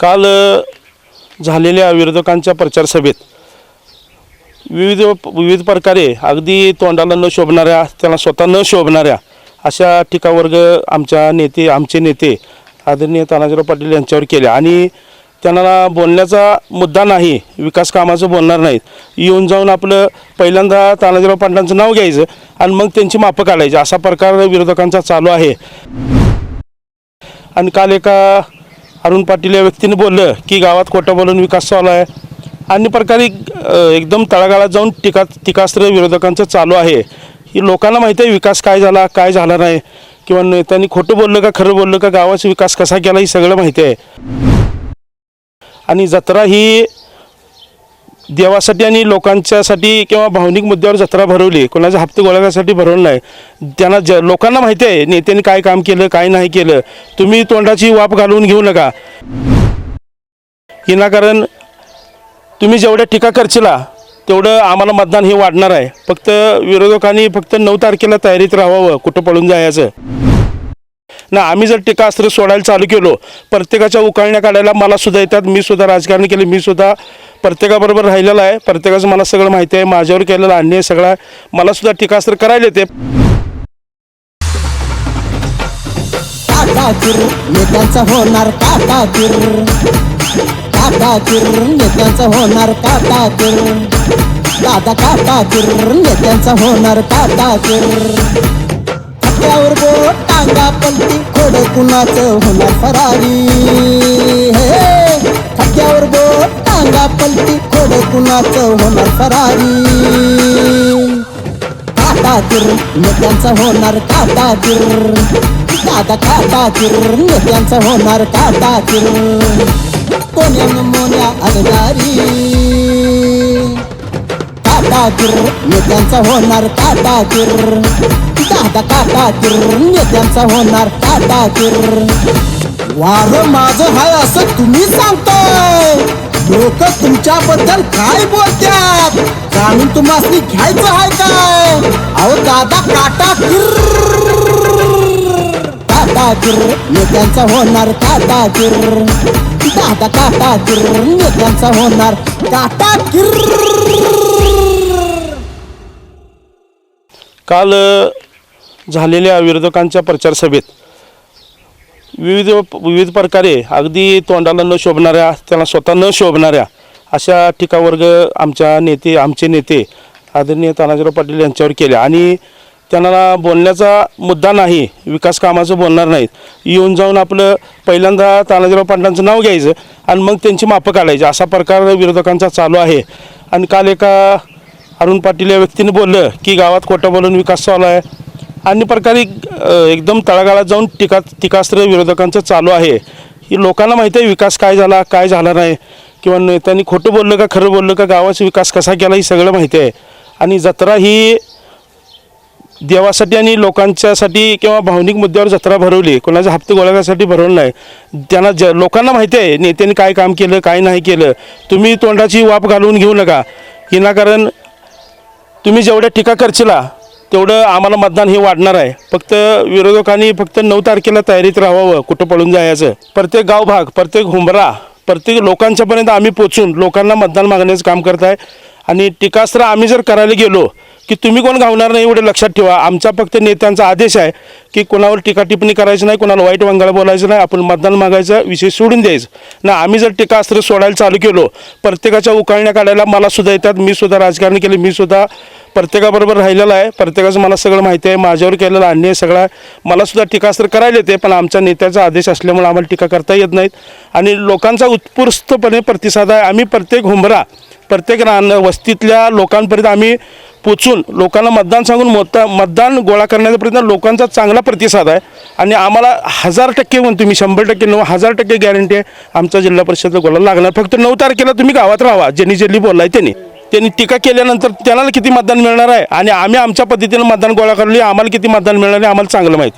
काल झालेल्या विरोधकांच्या प्रचार सभेत विविध विविध प्रकारे अगदी तोंडाला न शोभणाऱ्या त्यांना स्वतः न शोभणाऱ्या अशा टीकावर्ग आमच्या नेते आमचे नेते आदरणीय तानाजीराव पाटील यांच्यावर केले आणि त्यांना बोलण्याचा मुद्दा नाही विकास कामाचं बोलणार नाहीत. येऊन जाऊन आपलं पहिल्यांदा तानाजीराव पाटलांचं नाव घ्यायचं आणि मग त्यांची मापं काढायची. असा प्रकार विरोधकांचा चालू आहे. आणि काल एका अरुण पाटील या व्यक्तीने बोललं की गावात खोटं बोलून विकास चालू आहे. अन्य प्रकारे एकदम तळागाळात जाऊन टीका टीकास्त्र विरोधकांचं चालू आहे. ही लोकांना माहिती आहे विकास काय झाला काय झाला नाही. किंवा नेत्यांनी खोटं बोललं का खरं बोललं का गावाचा विकास कसा केला हे सगळं माहिती आहे. आणि जत्रा ही देवासाठी आणि लोकांच्यासाठी किंवा भावनिक मुद्द्यावर जत्रा भरवली कोणाचा हप्ते गोळ्यासाठी भरवलं नाही. त्यांना ज लोकांना माहिती आहे नेत्यांनी काय काम केलं काय नाही केलं. तुम्ही तोंडाची वाप घालवून घेऊ नका. विनाकारण तुम्ही जेवढ्या टीका करशिला तेवढं आम्हाला मतदान हे वाढणार आहे. फक्त विरोधकांनी फक्त नऊ तारखेला तयारीत राहावं कुठं पळून जायचं. ना आम्ही जर टीकास्त्र सोडायला चालू केलो प्रत्येकाच्या उकाळण्या काढायला मला सुद्धा येतात मी सुद्धा राजकारण केले मी सुद्धा प्रत्येकाबरोबर राहिलेलं आहे. प्रत्येकाचं मला सगळं माहिती आहे माझ्यावर केलेलं अन्याय सगळं मला सुद्धा टीकास्त्र करायला येते. काटाकीर नेत्यांचा होणार काटाकीर काटाकीर नेत्यांचा होणार काटाकीर दादा काटाकीर नेत्यांचा होणार काटाकीर थक्क्यावर बोट टांगा पलटी खोड कुणाचं होणार फरारी? हे थक्क्यावर बोट टांगा पलटी खोड कुणाचं होणार फरारी? काटाकीर नेत्यांचा होणार काटाकीर दादा काटाकीर नेत्यांचा होणार काटाकीर कोण्या मोन्या अगदारी काटाकीर नेत्यांचा होणार काटाकीर दादा काटाकीर नेत्यांचा होणार काटाकीर वार माझ हाय असं तुम्ही सांगताय. लोक तुमच्याबद्दल काय बोलतात जाणून तुम्हाला घ्यायचं आहे काय? अहो दादा काटाकीर काटाकीर नेत्यांचा होणार काटाकीर दादा काटाकीर नेत्यांचा होणार काटाकीर काल झालेल्या विरोधकांच्या प्रचार सभेत विविध विविध प्रकारे अगदी तोंडाला न शोभणाऱ्या त्यांना स्वतः न शोभणाऱ्या अशा टीकावर्ग आमच्या नेते आमचे नेते आदरणीय तानाजीराव पाटील यांच्यावर केले आणि त्यांना बोलण्याचा मुद्दा नाही विकास कामाचं बोलणार नाहीत. येऊन जाऊन आपलं पहिल्यांदा तानाजीराव पाटलांचं नाव घ्यायचं आणि मग त्यांची मापं काढायची. असा प्रकार विरोधकांचा चालू आहे. आणि काल एका अरुण पाटील या व्यक्तीने बोललं की गावात खोटं बोलून विकास चालू आहे. अन्य प्रकारे एकदम तळागाळात जाऊन टीका टीकास्त्र विरोधकांचं चालू आहे. ही लोकांना माहिती आहे विकास काय झाला काय झाला नाही. किंवा नेत्यांनी खोटं बोललं का खरं बोललं का गावाचा विकास कसा केला हे सगळं माहिती आहे. आणि जत्रा ही देवासाठी आणि लोकांच्यासाठी किंवा भावनिक मुद्द्यावर जत्रा भरवली कोणाचे हप्ते गोळ्यासाठी भरवलं नाही. त्यांना ज लोकांना माहिती आहे नेत्यांनी काय काम केलं काय नाही केलं. तुम्ही तोंडाची वाप घालवून घेऊ नका. विनाकारण तुम्ही जेवढ्या टीका करशिला तेवढं आम्हाला मतदान हे वाढणार आहे. फक्त विरोधकांनी फक्त नऊ तारखेला तयारीत राहावं कुठं पळून जायचं. प्रत्येक गावभाग प्रत्येक हुंबरा प्रत्येक लोकांच्यापर्यंत आम्ही पोचून लोकांना मतदान मागण्याचं काम करत आहे आणि टीकास्त्र आम्ही जर करायला गेलो की तुम्ही कोण घावणार नाही एवढं लक्षात ठेवा. आमचा फक्त नेत्यांचा आदेश आहे की कोणावर टीका टिप्पणी करायची नाही कोणाला वाईट वांगाला बोलायचं नाही आपण मतदान मागायचा विषय सोडून द्यायचं. ना आम्ही जर टीकास्त्र सोडायला चालू केलो प्रत्येकाच्या उकाळण्या काढायला मला सुद्धा येतात मी सुद्धा राजकारण केले मी सुद्धा प्रत्येकाबरोबर राहिलेलं आहे. प्रत्येकाचं मला सगळं माहिती आहे माझ्यावर केलेलं अन्याय सगळा आहे. मला सुद्धा टीकास्त्र करायला येते पण आमच्या नेत्याचा आदेश असल्यामुळे आम्हाला टीका करता येत नाहीत. आणि लोकांचा उत्स्फूर्तपणे प्रतिसाद आहे आम्ही प्रत्येक हुंबरा प्रत्येक रान वस्तीतल्या लोकांपर्यंत आम्ही पोचून लोकांना मतदान सांगून मत मतदान गोळा करण्याचा प्रयत्न लोकांचा चांगला प्रतिसाद आहे. आणि आम्हाला हजार टक्के म्हणतो मी शंभर टक्के नऊ हजार टक्के गॅरंटी आहे. आमचा जिल्हा परिषदला गोळा लागणार. फक्त नऊ तारखेला तुम्ही गावात राहा. ज्यांनी ज्यांनी बोललाय त्यांनी. त्यांनी टीका केल्यानंतर त्यांना किती मतदान मिळणार आहे? आणि आम्ही आमच्या पद्धतीनं मतदान गोळा करली आम्हाला किती मतदान मिळणार आहे? आम्हाला चांगलं माहिती.